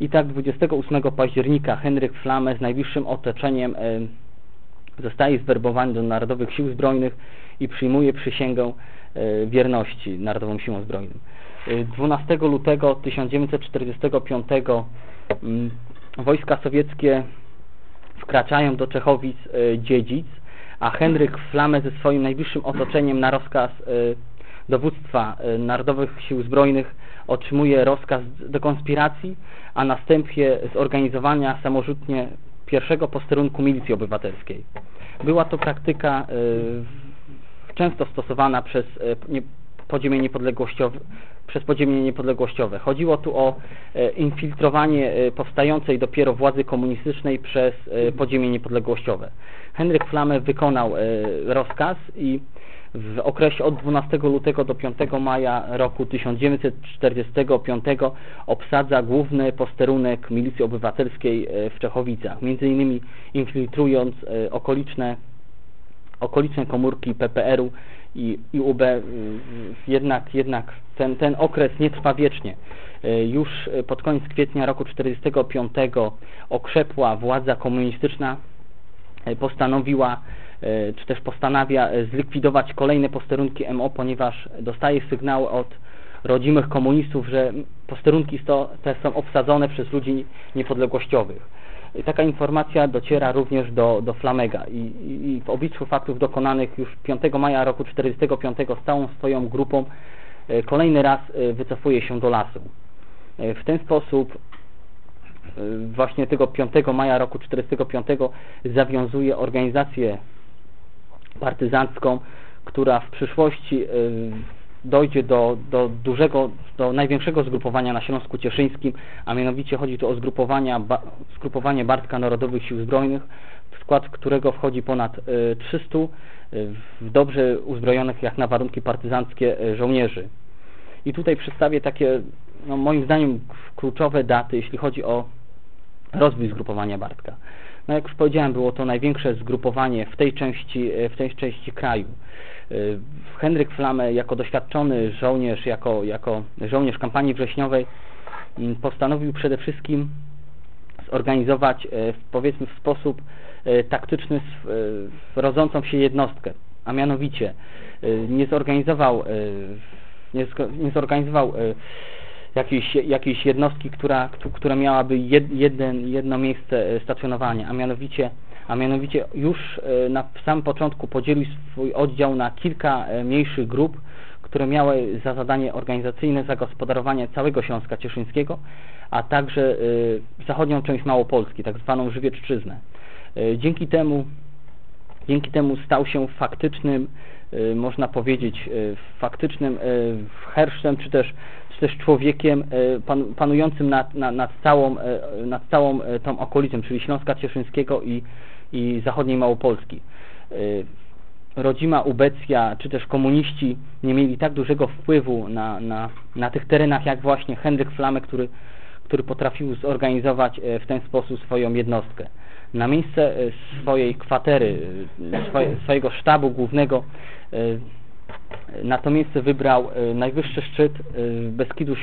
I tak 28 października Henryk Flame z najbliższym otoczeniem zostaje zwerbowany do Narodowych Sił Zbrojnych i przyjmuje przysięgę wierności Narodowym Siłom Zbrojnym. 12 lutego 1945 mm, wojska sowieckie wkraczają do Czechowic dziedzic, a Henryk Flame ze swoim najbliższym otoczeniem na rozkaz dowództwa Narodowych Sił Zbrojnych otrzymuje rozkaz do konspiracji, a następnie zorganizowania samorzutnie pierwszego posterunku milicji obywatelskiej. Była to praktyka y, często stosowana przez y, podziemie niepodległościowe, przez podziemie niepodległościowe. Chodziło tu o y, infiltrowanie powstającej dopiero władzy komunistycznej przez podziemie niepodległościowe. Henryk Flame wykonał rozkaz i w okresie od 12 lutego do 5 maja roku 1945 obsadza główny posterunek milicji obywatelskiej e, w Czechowicach, między innymi infiltrując e, okoliczne, okoliczne komórki PPR-u i, i UB. Jednak, jednak ten, ten okres nie trwa wiecznie. E, już pod koniec kwietnia roku 1945 okrzepła władza komunistyczna postanowiła czy też postanawia e, zlikwidować kolejne posterunki MO, ponieważ dostaje sygnały od rodzimych komunistów, że posterunki te są obsadzone przez ludzi niepodległościowych. I taka informacja dociera również do, do Flamega I, i, w obliczu faktów dokonanych już 5 maja roku 1945 z całą swoją grupą e, kolejny raz wycofuje się do lasu. W ten sposób właśnie tego 5 maja roku 1945 zawiązuje organizację partyzancką, która w przyszłości y, dojdzie do, do dużego, do największego zgrupowania na Śląsku Cieszyńskim, a mianowicie chodzi tu o zgrupowania, zgrupowanie Bartka Narodowych Sił Zbrojnych, w skład którego wchodzi ponad 300 y, w dobrze uzbrojonych jak na warunki partyzanckie y, żołnierzy. I tutaj przedstawię takie, no moim zdaniem, kluczowe daty, jeśli chodzi o rozwój zgrupowania Bartka. No jak już powiedziałem, było to największe zgrupowanie w tej części, e, w tej części kraju. E, Henryk Flame jako doświadczony żołnierz, jako, jako żołnierz kampanii wrześniowej postanowił przede wszystkim zorganizować e, powiedzmy w sposób taktyczny rodzącą się jednostkę, a mianowicie nie zorganizował nie zorganizował jakiejś, jakiejś jednostki, która, która miałaby jed, jeden, jedno miejsce e, stacjonowania, a mianowicie, a mianowicie już e, na samym początku podzielił swój oddział na kilka e, mniejszych grup, które miały za zadanie organizacyjne zagospodarowanie całego Śląska Cieszyńskiego, a także zachodnią część Małopolski, tak zwaną Żywieczczyznę. Dzięki temu, dzięki temu stał się faktycznym, można powiedzieć, faktycznym herszem, czy też też człowiekiem e, pan, panującym nad, nad, nad, całą, e, nad całą e, tą okolicą, czyli Śląska Cieszyńskiego i, i zachodniej Małopolski. Rodzima Ubecja, czy też komuniści nie mieli tak dużego wpływu na, na, na tych terenach, jak właśnie Henryk Flame, który, który potrafił zorganizować w ten sposób swoją jednostkę. Na miejsce swojej kwatery, swojego sztabu głównego na to miejsce wybrał e, najwyższy szczyt e, Beskidu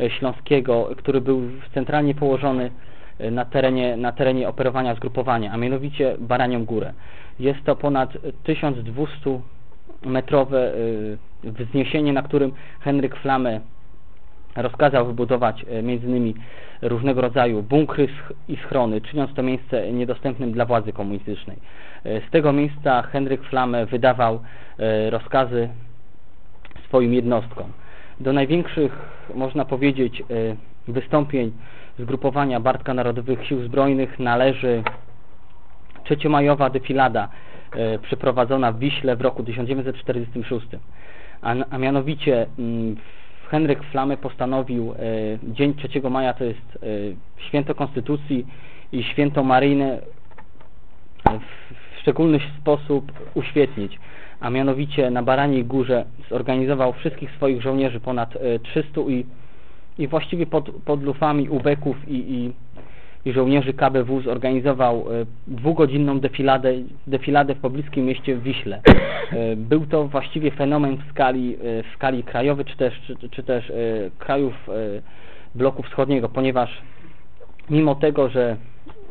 e, Śląskiego, który był centralnie położony na terenie, na terenie operowania zgrupowania, a mianowicie Baranią Górę. Jest to ponad 1200 metrowe wzniesienie, na którym Henryk Flame rozkazał wybudować m.in. różnego rodzaju bunkry i schrony, czyniąc to miejsce niedostępnym dla władzy komunistycznej. Z tego miejsca Henryk Flame wydawał rozkazy swoim jednostkom. Do największych, można powiedzieć, e, wystąpień zgrupowania Bartka Narodowych Sił Zbrojnych należy trzeciomajowa defilada e, przeprowadzona w Wiśle w roku 1946. A, a mianowicie mm, Henryk Flamy postanowił e, dzień 3 maja to jest święto Konstytucji i święto Maryjne w szczególny sposób uświetnić. A mianowicie na Baraniej Górze zorganizował wszystkich swoich żołnierzy ponad 300 e, i, i właściwie pod, pod lufami ubeków i, i, i żołnierzy KBW zorganizował e, dwugodzinną defiladę, defiladę w pobliskim mieście Wiśle. E, był to właściwie fenomen w skali, w skali krajowej, czy też, czy, czy też krajów bloku wschodniego, ponieważ mimo tego, że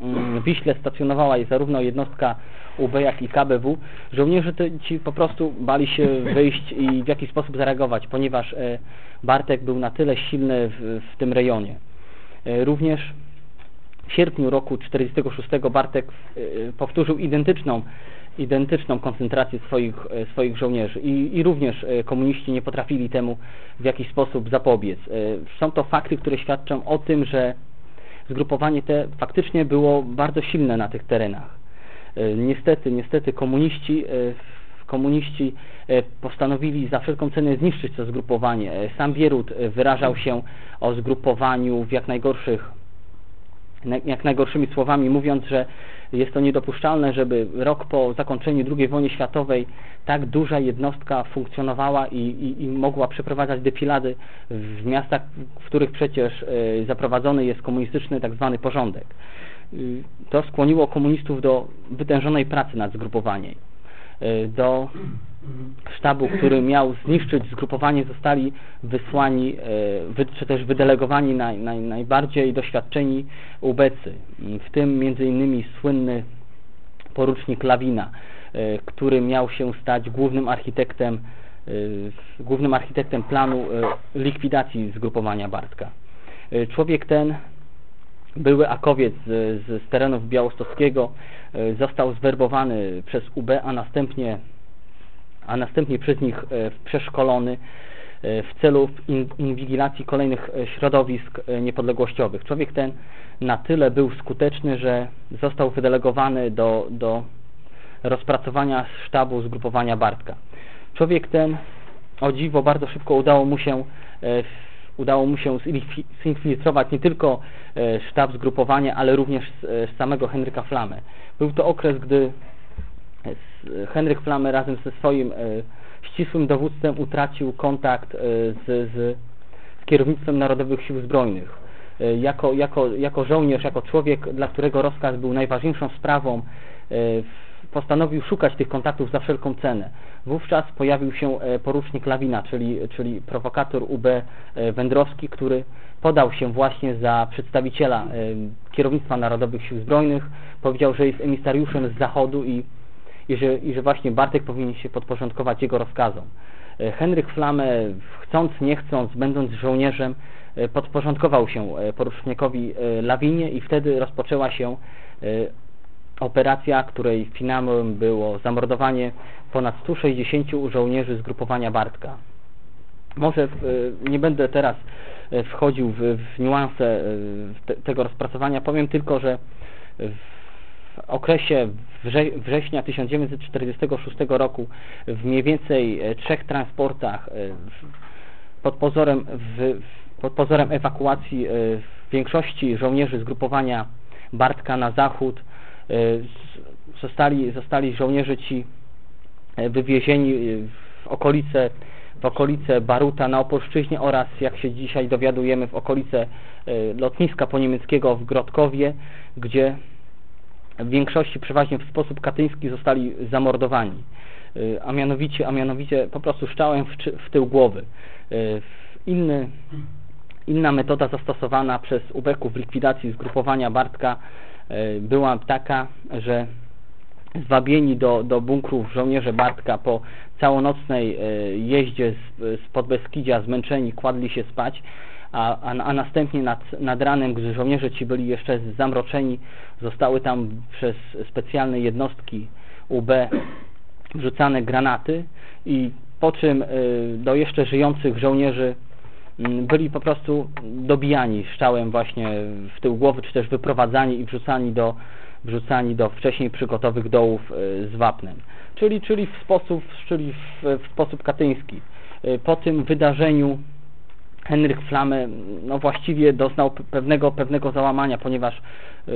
mm, w Wiśle stacjonowała zarówno jednostka UB, jak i KBW, żołnierze ci po prostu bali się wyjść i w jakiś sposób zareagować, ponieważ e, Bartek był na tyle silny w, w tym rejonie. E, również sierpniu roku 1946 Bartek e, powtórzył identyczną, identyczną koncentrację swoich, swoich żołnierzy I, i również komuniści nie potrafili temu w jakiś sposób zapobiec. Są to fakty, które świadczą o tym, że zgrupowanie te faktycznie było bardzo silne na tych terenach. E, niestety, niestety komuniści e, komuniści e, postanowili za wszelką cenę zniszczyć to zgrupowanie. Sam Bierut wyrażał się o zgrupowaniu w jak najgorszych jak najgorszymi słowami, mówiąc, że jest to niedopuszczalne, żeby rok po zakończeniu II wojny światowej tak duża jednostka funkcjonowała i, i, i mogła przeprowadzać defilady w miastach, w których przecież zaprowadzony jest komunistyczny tak zwany porządek. Y, to skłoniło komunistów do wytężonej pracy nad zgrupowaniem. Y, do sztabu, który miał zniszczyć zgrupowanie, zostali wysłani, y, czy też wydelegowani naj, naj, najbardziej doświadczeni ubecy, w tym innymi słynny porucznik Lawina, który miał się stać głównym architektem głównym architektem planu likwidacji zgrupowania Bartka. Człowiek ten były Akowiec z, z terenów Białostockiego e, został zwerbowany przez UB, a następnie, a następnie przez nich e, przeszkolony e, w celu inwigilacji kolejnych środowisk niepodległościowych. Człowiek ten na tyle był skuteczny, że został wydelegowany do, do rozpracowania sztabu zgrupowania Bartka. Człowiek ten, o dziwo, bardzo szybko udało mu się udało mu się zinfiltrować nie tylko e, sztab zgrupowania, ale również e, samego Henryka Flamy. Był to okres, gdy Henryk Flamy razem ze swoim e, ścisłym dowództwem utracił kontakt z, z, z kierownictwem Narodowych Sił Zbrojnych. Jako, jako, jako żołnierz, jako człowiek, dla którego rozkaz był najważniejszą sprawą postanowił szukać tych kontaktów za wszelką cenę. Wówczas pojawił się e, porucznik Lawina, czyli, czyli prowokator UB e, Wędrowski, który podał się właśnie za przedstawiciela e, kierownictwa Narodowych Sił Zbrojnych, powiedział, że jest emisariuszem z Zachodu i, i, że, i że właśnie Bartek powinien się podporządkować jego rozkazom. Henryk Flamę, chcąc, nie chcąc, będąc żołnierzem, podporządkował się porucznikowi Lawinie i wtedy rozpoczęła się operacja, której finałem było zamordowanie ponad 160 żołnierzy zgrupowania Bartka. Może e, nie będę teraz e, wchodził w, w niuanse e, te, tego rozpracowania, powiem tylko, że w okresie wrze września 1946 roku w mniej więcej trzech transportach pod pozorem, w, pod pozorem ewakuacji większości żołnierzy zgrupowania Bartka na zachód E, zostali, zostali żołnierze ci e, wywiezieni e, w okolice, w okolice Baruta na Opolszczyźnie oraz, jak się dzisiaj dowiadujemy, w okolice lotniska poniemieckiego w Grodkowie, gdzie w większości przeważnie w sposób katyński zostali zamordowani, a mianowicie, a mianowicie po prostu szczałem w, w tył głowy. Inny, inna metoda zastosowana przez Ubeków w likwidacji zgrupowania Bartka E, była taka, że zwabieni do, do bunkrów żołnierze Bartka po całonocnej jeździe z, z Podbeskidzia zmęczeni kładli się spać, a, a, a następnie nad, nad ranem, gdy żołnierze ci byli jeszcze zamroczeni, zostały tam przez specjalne jednostki UB wrzucane granaty i po czym e, do jeszcze żyjących żołnierzy Mm, byli po prostu dobijani szczałem właśnie w tył głowy, czy też wyprowadzani i wrzucani do, wrzucani do wcześniej przygotowych dołów e, z wapnem. Czyli, czyli, w, sposób, czyli w, w sposób katyński. E, po tym wydarzeniu Henryk Flamy no właściwie doznał pewnego, pewnego załamania, ponieważ e,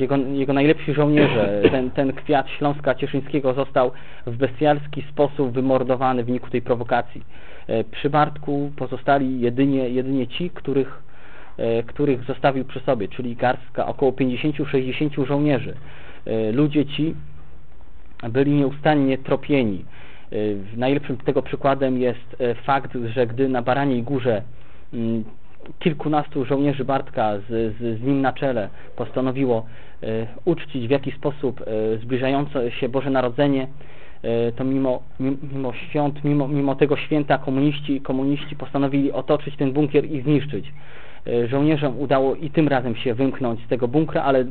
jego, jego najlepsi żołnierze, ten, ten kwiat Śląska Cieszyńskiego został w bestialski sposób wymordowany w wyniku tej prowokacji. E, przy Bartku pozostali jedynie, jedynie ci, których, e, których zostawił przy sobie, czyli garstka około 50-60 żołnierzy. E, ludzie ci byli nieustannie tropieni. Najlepszym tego przykładem jest fakt, że gdy na Baraniej Górze kilkunastu żołnierzy Bartka z, z, z nim na czele postanowiło e, uczcić w jakiś sposób e, zbliżające się Boże Narodzenie, e, to mimo, mimo świąt, mimo, mimo tego święta komuniści, komuniści postanowili otoczyć ten bunkier i zniszczyć. Żołnierzom udało i tym razem się wymknąć z tego bunkra, ale